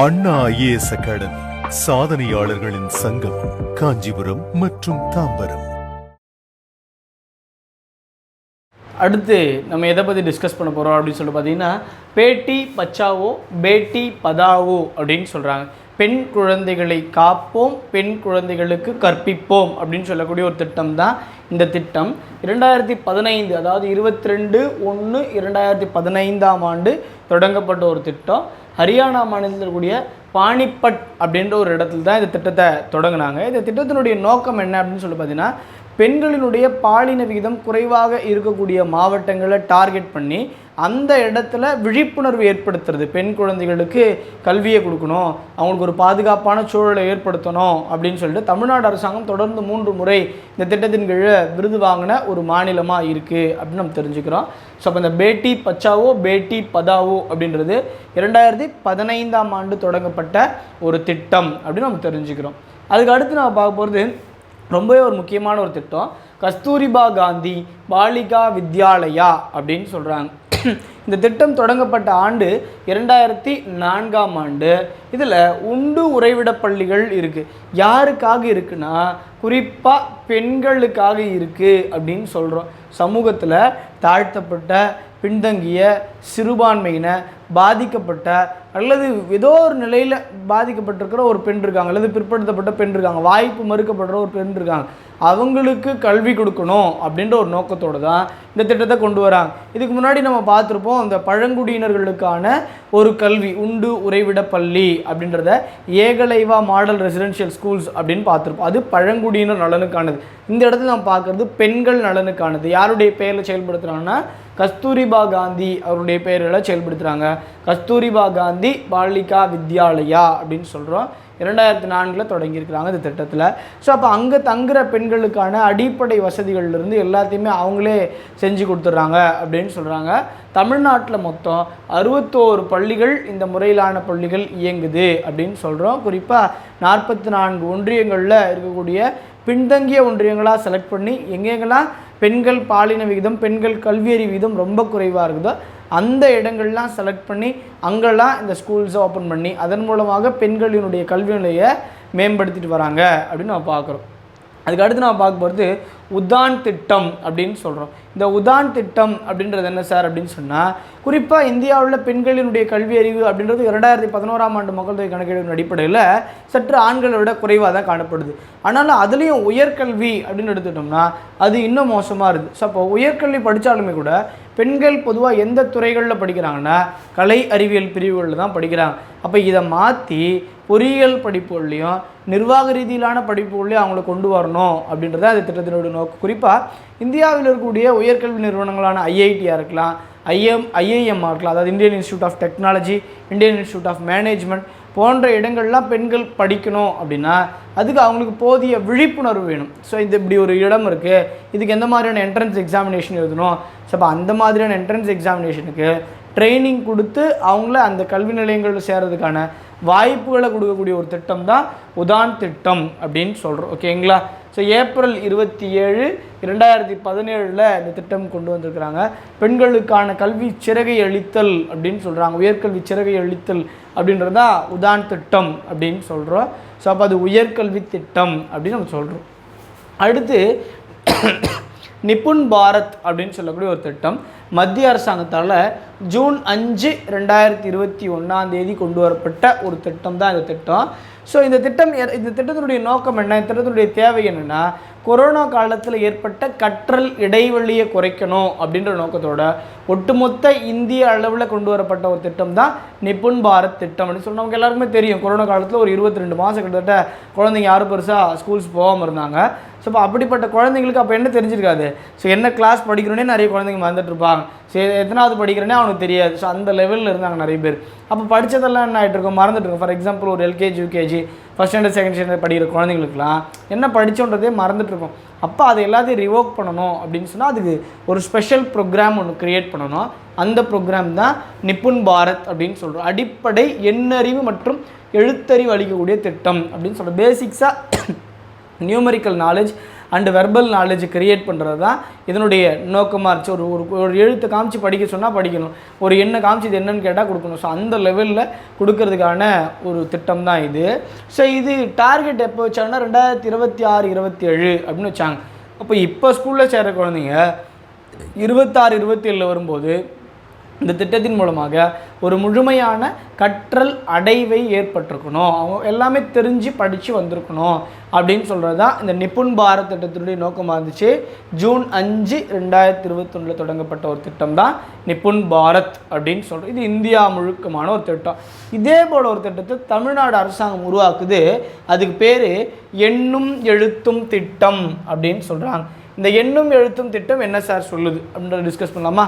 அண்ணா IAS academy சாதனையாளர்களின் சங்கம் காஞ்சிபுரம் மற்றும் தாம்பரம். அடுத்து நம்ம எதை பற்றி டிஸ்கஸ் பண்ண போகிறோம் அப்படின்னு சொல்லிட்டு பார்த்தீங்கன்னா பேட்டி பச்சாவோ பேட்டி பதாவோ அப்படின்னு சொல்கிறாங்க பெண் குழந்தைகளை காப்போம் பெண் குழந்தைகளுக்கு கற்பிப்போம் அப்படின்னு சொல்லக்கூடிய ஒரு திட்டம் தான் இந்த திட்டம். இரண்டாயிரத்தி பதினைந்து அதாவது இருபத்தி ரெண்டு ஒன்று இரண்டாயிரத்தி பதினைந்தாம் ஆண்டு தொடங்கப்பட்ட ஒரு திட்டம். ஹரியானா மாநிலத்தில் இருக்கக்கூடிய பானிபட் அப்படின்ற ஒரு இடத்துல தான் இந்த திட்டத்தை தொடங்கினாங்க. இந்த திட்டத்தினுடைய நோக்கம் என்ன அப்படின்னு சொல்லி பார்த்தீங்கன்னா பெண்களினுடைய பாலின விகிதம் குறைவாக இருக்கக்கூடிய மாவட்டங்களை டார்கெட் பண்ணி அந்த இடத்துல விழிப்புணர்வு ஏற்படுத்துறது. பெண் குழந்தைகளுக்கு கல்வியை கொடுக்கணும் அவங்களுக்கு ஒரு பாதுகாப்பான சூழலை ஏற்படுத்தணும் அப்படின்னு சொல்லிட்டு தமிழ்நாடு அரசாங்கம் தொடர்ந்து மூன்று முறை இந்த திட்டத்தின் கீழே விருது வாங்கின ஒரு மாநிலமாக இருக்குது அப்படின்னு நம்ம தெரிஞ்சுக்கிறோம். ஸோ அப்போ இந்த பேட்டி பச்சாவோ பேட்டி பதாவோ அப்படின்றது இரண்டாயிரத்தி பதினைந்தாம் ஆண்டு தொடங்கப்பட்ட ஒரு திட்டம் அப்படின்னு நம்ம தெரிஞ்சுக்கிறோம். அதுக்கு அடுத்து நம்ம பார்க்க போகிறது ரொம்பவே ஒரு முக்கியமான ஒரு திட்டம். கஸ்தூரிபா காந்தி பாலிகா வித்யாலயா அப்படின்னு சொல்கிறாங்க இந்த திட்டம் தொடங்கப்பட்ட ஆண்டு இரண்டாயிரத்தி நான்காம் ஆண்டு. இதில் உண்டு உறைவிட பள்ளிகள் இருக்குது யாருக்காக இருக்குன்னா குறிப்பாக பெண்களுக்காக இருக்குது அப்படின்னு சொல்கிறோம் சமூகத்தில் தாழ்த்தப்பட்ட பின்தங்கிய சிறுபான்மையின பாதிக்கப்பட்ட அல்லது ஏதோ ஒரு நிலையில் பாதிக்கப்பட்டிருக்கிற ஒரு பெண் இருக்காங்க அல்லது பிற்படுத்தப்பட்ட பெண் இருக்காங்க வாய்ப்பு மறுக்கப்படுற ஒரு பெண் இருக்காங்க. அவங்களுக்கு கல்வி கொடுக்கணும் அப்படின்ற ஒரு நோக்கத்தோடு தான் இந்த திட்டத்தை கொண்டு வராங்க. இதுக்கு முன்னாடி நம்ம பார்த்துருப்போம் இந்த பழங்குடியினர்களுக்கான ஒரு கல்வி உண்டு உறைவிட பள்ளி அப்படின்றத ஏகலைவா மாடல் ரெசிடென்ஷியல் ஸ்கூல்ஸ் அப்படின்னு பார்த்துருப்போம். அது பழங்குடியினர் நலனுக்கானது. இந்த இடத்துல நம்ம பார்க்குறது பெண்கள் நலனுக்கானது. யாருடைய பெயரில் செயல்படுத்துகிறாங்கன்னா கஸ்தூரிபா காந்தி அவருடைய பெயரில் செயல்படுத்துகிறாங்க கஸ்தூரிபா காந்தி பாலிகா வித்யாலயா அப்படின்னு சொல்கிறோம் இரண்டாயிரத்தி நான்கில் தொடங்கியிருக்கிறாங்க இந்த திட்டத்தில். ஸோ அப்போ அங்கே தங்குற பெண்களுக்கான அடிப்படை வசதிகள்லேருந்து எல்லாத்தையுமே அவங்களே செஞ்சு கொடுத்துட்றாங்க அப்படின்னு சொல்கிறாங்க தமிழ்நாட்டில் மொத்தம் அறுபத்தோரு பள்ளிகள் இந்த முறையிலான பள்ளிகள் இயங்குது அப்படின்னு சொல்கிறோம் குறிப்பாக நாற்பத்தி நான்கு ஒன்றியங்களில் இருக்கக்கூடிய பின்தங்கிய ஒன்றியங்களாக செலக்ட் பண்ணி எங்கெங்கெல்லாம் பெண்கள் பாலின விகிதம் பெண்கள் கல்வியறி விகிதம் ரொம்ப குறைவாக இருக்குதோ அந்த இடங்கள்லாம் செலக்ட் பண்ணி அங்கெல்லாம் இந்த ஸ்கூல்ஸை ஓப்பன் பண்ணி அதன் மூலமாக பெண்களினுடைய கல்வி நிலையை மேம்படுத்திட்டு வராங்க அப்படின்னு நம்ம பார்க்குறோம். அதுக்கு அடுத்து நம்ம பார்க்க போகிறது உதான் திட்டம் அப்படின்னு சொல்கிறோம் இந்த உதான் திட்டம் அப்படின்றது என்ன சார் அப்படின்னு சொன்னால் குறிப்பாக இந்தியாவில் பெண்களினுடைய கல்வி அறிவு அப்படின்றது இரண்டாயிரத்தி பதினோராம் ஆண்டு மக்கள் தொகை கணக்கெடுப்பின் அடிப்படையில் சற்று ஆண்களை விட குறைவாக தான் காணப்படுது. ஆனாலும் அதுலேயும் உயர்கல்வி அப்படின்னு எடுத்துட்டோம்னா அது இன்னும் மோசமாக இருக்குது ஸோ அப்போ உயர்கல்வி படித்தாலுமே கூட பெண்கள் பொதுவாக எந்த துறைகளில் படிக்கிறாங்கன்னா கலை அறிவியல் பிரிவுகளில் தான் படிக்கிறாங்க. அப்போ இதை மாற்றி பொறியியல் படிப்புகள்லையும் நிர்வாக ரீதியிலான படிப்புகள்லையும் அவங்கள கொண்டு வரணும் அப்படின்றத அது திட்டத்தினுடைய நோக்கு குறிப்பாக இந்தியாவில் இருக்கக்கூடிய உயர்கல்வி நிறுவனங்களான ஐஐடியாக இருக்கலாம் ஐஎம் ஐஐஎம்மாக இருக்கலாம் அதாவது Indian Institute of Technology Indian Institute of Management போன்ற இடங்கள்லாம் பெண்கள் படிக்கணும் அப்படின்னா அதுக்கு அவங்களுக்கு போதிய விழிப்புணர்வு வேணும். ஸோ இது இப்படி ஒரு இடம் இருக்குது இதுக்கு எந்த மாதிரியான என்ட்ரன்ஸ் எக்ஸாமினேஷன் எழுதணும்? ஸோ அப்போ அந்த மாதிரியான என்ட்ரன்ஸ் எக்ஸாமினேஷனுக்கு ட்ரைனிங் கொடுத்து அவங்கள அந்த கல்வி நிலையங்களில் சேர்றதுக்கான வாய்ப்புகளை கொடுக்கக்கூடிய ஒரு திட்டம் தான் உதான் திட்டம் அப்படின்னு சொல்கிறோம் ஓகேங்களா ஸோ ஏப்ரல் இருபத்தி ஏழு இரண்டாயிரத்தி பதினேழில் இந்த திட்டம் கொண்டு வந்திருக்கிறாங்க. பெண்களுக்கான கல்வி சிறகை அளித்தல் அப்படின்னு சொல்கிறாங்க உயர்கல்வி சிறகை அளித்தல் அப்படின்றது தான் உதான் திட்டம் அப்படின்னு சொல்கிறோம் ஸோ அப்போ அது உயர்கல்வி திட்டம் அப்படின்னு நம்ம சொல்கிறோம் அடுத்து நிப்புன் பாரத் அப்படின்னு சொல்லக்கூடிய ஒரு திட்டம் மத்திய அரசாங்கத்தால் ஜூன் அஞ்சு ரெண்டாயிரத்தி இருபத்தி ஒன்றாம் தேதி கொண்டு வரப்பட்ட ஒரு திட்டம் தான் இந்த திட்டம். ஸோ இந்த திட்டம் எ- இந்த திட்டத்தினுடைய நோக்கம் என்ன? இந்த திட்டத்தினுடைய தேவை என்னென்னா கொரோனா காலத்தில் ஏற்பட்ட கற்றல் இடைவெளியை குறைக்கணும் அப்படின்ற நோக்கத்தோட ஒட்டுமொத்த இந்திய அளவில் கொண்டு வரப்பட்ட ஒரு திட்டம் தான் நிப்புன் பாரத் திட்டம் அப்படின்னு சொல்லி நமக்கு எல்லாருக்குமே தெரியும். கொரோனா காலத்தில் ஒரு இருபத்தி ரெண்டு மாதம் கிட்டத்தட்ட குழந்தைங்க யாரும் பெருசாக ஸ்கூல்ஸ் போகாமல் இருந்தாங்க. ஸோ இப்போ அப்படிப்பட்ட குழந்தைங்களுக்கு அப்போ என்ன தெரிஞ்சிருக்காது? ஸோ என்ன கிளாஸ் படிக்கிறோன்னே நிறைய குழந்தைங்க வந்துட்டுருப்பாங்க ஸோ சரி எத்தனாவது படிக்கிறேனே அவனுக்கு தெரியாது. ஸோ அந்த லெவலில் இருந்தாங்க நிறைய பேர். அப்போ படித்ததெல்லாம் என்ன ஆகிட்டு இருக்கும்? மறந்துட்டு ஃபார் எக்ஸாம்பிள் ஒரு LKG UKG first standard second standard படிக்கிற குழந்தைங்களுக்குலாம் என்ன படித்தோன்றதே மறந்துட்டு இருக்கும். அப்போ அதை எல்லாத்தையும் ரிவோக் பண்ணணும் அப்படின்னு சொன்னால் அதுக்கு ஒரு ஸ்பெஷல் ப்ரோக்ராம் ஒன்று க்ரியேட் பண்ணணும். அந்த ப்ரோக்ராம் தான் நிப்புன் பாரத் அப்படின்னு சொல்கிறோம் அடிப்படை எண்ணறிவு மற்றும் எழுத்தறிவு அளிக்கக்கூடிய திட்டம் அப்படின்னு சொல்கிறோம் பேசிக்ஸாக numerical knowledge and verbal knowledge create பண்ணுறது தான் இதனுடைய நோக்கமாக இருந்துச்சு. ஒரு ஒரு ஒரு எழுத்தை காமிச்சு படிக்க சொன்னால் படிக்கணும். ஒரு எண்ணை காமிச்சு இது என்னன்னு கேட்டால் கொடுக்கணும். ஸோ அந்த லெவலில் கொடுக்கறதுக்கான ஒரு திட்டம் தான் இது. ஸோ இது டார்கெட் எப்போ வச்சாங்கன்னா ரெண்டாயிரத்தி இருபத்தி ஆறு இருபத்தி ஏழு அப்படின்னு வச்சாங்க. அப்போ இப்போ ஸ்கூலில் சேர்கிற குழந்தைங்க இருபத்தாறு இருபத்தி ஏழில் வரும்போது இந்த திட்டத்தின் மூலமாக ஒரு முழுமையான கற்றல் அடைவை ஏற்பட்டிருக்கணும். அவங்க எல்லாமே தெரிஞ்சு படித்து வந்திருக்கணும் அப்படின்னு சொல்கிறது தான் இந்த நிப்புண் பாரத் திட்டத்தினுடைய நோக்கமாக இருந்துச்சு. ஜூன் அஞ்சு ரெண்டாயிரத்தி இருபத்தொன்னில் தொடங்கப்பட்ட ஒரு திட்டம் தான் நிப்புண் பாரத் அப்படின்னு சொல்கிறோம் இது இந்தியா முழுக்கமான ஒரு திட்டம். இதே போல் ஒரு திட்டத்தை தமிழ்நாடு அரசாங்கம் உருவாக்குது. அதுக்கு பேர் எண்ணும் எழுத்தும் திட்டம் அப்படின்னு சொல்கிறாங்க இந்த எண்ணும் எழுத்தும் திட்டம் என்ன சார் சொல்லுது? அப்படின்றத டிஸ்கஸ் பண்ணலாமா?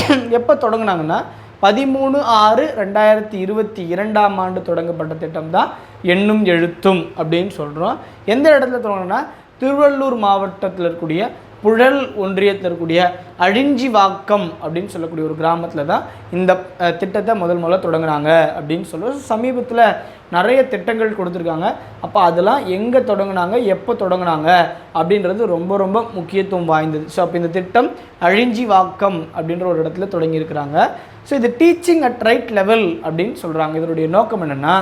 எப்போ தொடங்குனாங்கன்னா? பதிமூணு ஆறு ரெண்டாயிரத்தி இருபத்தி இரண்டாம் ஆண்டு தொடங்கப்பட்ட திட்டம் தான் எண்ணும் எழுத்தும் அப்படின்னு சொல்கிறோம் எந்த இடத்துல தொடங்கினா திருவள்ளூர் மாவட்டத்தில் இருக்கக்கூடிய புழல் ஒன்றியத்தில் இருக்கக்கூடிய அழிஞ்சிவாக்கம் அப்படின்னு சொல்லக்கூடிய ஒரு கிராமத்தில் தான் இந்த திட்டத்தை முதல் முதல்ல தொடங்குனாங்க அப்படின்னு சொல்லுவோம் சமீபத்தில் நிறைய திட்டங்கள் கொடுத்துருக்காங்க. அப்போ அதெல்லாம் எங்கே தொடங்கினாங்க எப்போ தொடங்கினாங்க அப்படின்றது ரொம்ப ரொம்ப முக்கியத்துவம் வாய்ந்தது. ஸோ அப்போ இந்த திட்டம் அழிஞ்சி வாக்கம் அப்படின்ற ஒரு இடத்துல தொடங்கியிருக்கிறாங்க. ஸோ இது டீச்சிங் அட் ரைட் லெவல் அப்படின்னு சொல்கிறாங்க இதனுடைய நோக்கம் என்னென்னா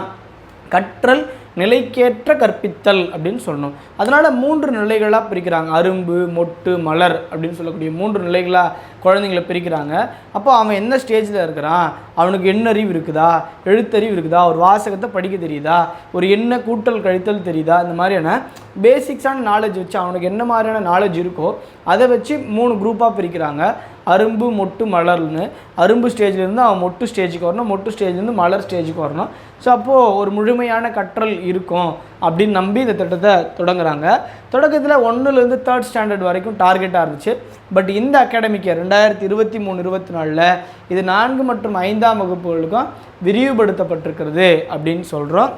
கற்றல் நிலைக்கேற்ற கற்பித்தல் அப்படின்னு சொல்லணும். அதனால் மூன்று நிலைகளாக பிரிக்கிறாங்க. அரும்பு மொட்டு மலர் அப்படின்னு சொல்லக்கூடிய மூன்று நிலைகளாக குழந்தைங்கள பிரிக்கிறாங்க. அப்போ அவன் என்ன ஸ்டேஜில் இருக்கிறான்? அவனுக்கு எண்ணறிவு இருக்குதா? எழுத்தறிவு இருக்குதா? ஒரு வாசகத்தை படிக்க தெரியுதா? ஒரு என்ன கூட்டல் கழித்தல் தெரியுதா? இந்த மாதிரியான பேசிக்ஸான நாலேஜ் வச்சு அவனுக்கு என்ன மாதிரியான நாலேஜ் இருக்கோ அதை வச்சு மூணு குரூப்பாக பிரிக்கிறாங்க. அரும்பு மொட்டு மலர்னு அரும்பு ஸ்டேஜ்லேருந்து அவன் மொட்டு ஸ்டேஜுக்கு வரணும் மொட்டு ஸ்டேஜ்லேருந்து மலர் ஸ்டேஜுக்கு வரணும். ஸோ அப்போது ஒரு முழுமையான கற்றல் இருக்கும் அப்படின்னு நம்பி இந்த திட்டத்தை தொடங்குறாங்க. தொடக்கத்தில் ஒன்றுலேருந்து தேர்ட் ஸ்டாண்டர்ட் வரைக்கும் டார்கெட்டாக இருந்துச்சு. பட் இந்த அகாடமிக்கு ரெண்டாயிரத்தி இருபத்தி மூணு இருபத்தி நாலில் இது நான்கு மற்றும் ஐந்தாம் வகுப்புகளுக்கும் விரிவுபடுத்தப்பட்டிருக்கிறது அப்படின்னு சொல்கிறோம்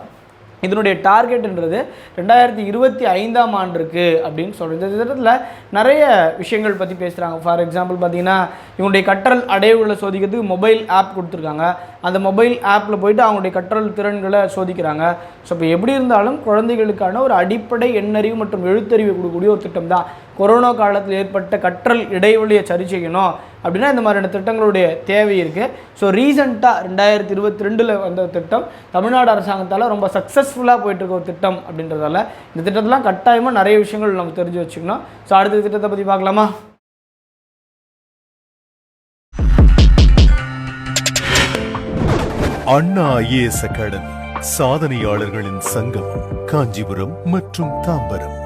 இதனுடைய டார்கெட்ன்றது ரெண்டாயிரத்தி இருபத்தி ஐந்தாம் ஆண்டுக்கு அப்படின்னு சொல்கிறது இந்த திட்டத்தில் நிறைய விஷயங்கள் பற்றி பேசுகிறாங்க ஃபார் எக்ஸாம்பிள் பார்த்தீங்கன்னா இவங்களுடைய கற்றல் அடைவுகளை சோதிக்கிறதுக்கு மொபைல் ஆப் கொடுத்துருக்காங்க. அந்த மொபைல் ஆப்பில் போயிட்டு அவங்களுடைய கற்றல் திறன்களை சோதிக்கிறாங்க. ஸோ இப்போ எப்படி இருந்தாலும் குழந்தைகளுக்கான ஒரு அடிப்படை எண்ணறிவு மற்றும் எழுத்தறிவு கொடுக்கக்கூடிய ஒரு திட்டம் தான் கொரோனா காலத்தில் ஏற்பட்ட கற்றல் இடைவெளியை சரி செய்யணும் அப்படின்னா இந்த மாதிரியான திட்டங்களுடைய தேவை இருக்குது ஸோ ரீசெண்டாக ரெண்டாயிரத்தி இருபத்தி ரெண்டில் வந்த திட்டம் தமிழ்நாடு அரசாங்கத்தால் ரொம்ப சக்ஸஸ்ஃபுல்லாக போயிட்டுருக்க ஒரு திட்டம் அப்படின்றதால இந்த திட்டத்தெல்லாம் கட்டாயமாக நிறைய விஷயங்கள் நம்ம தெரிஞ்சு வச்சுக்கணும். ஸோ அடுத்த திட்டத்தை பற்றி பார்க்கலாமா? அண்ணா ஐஏஎஸ் அகாடமி சாதனையாளர்களின் சங்கம் காஞ்சிபுரம் மற்றும் தாம்பரம்.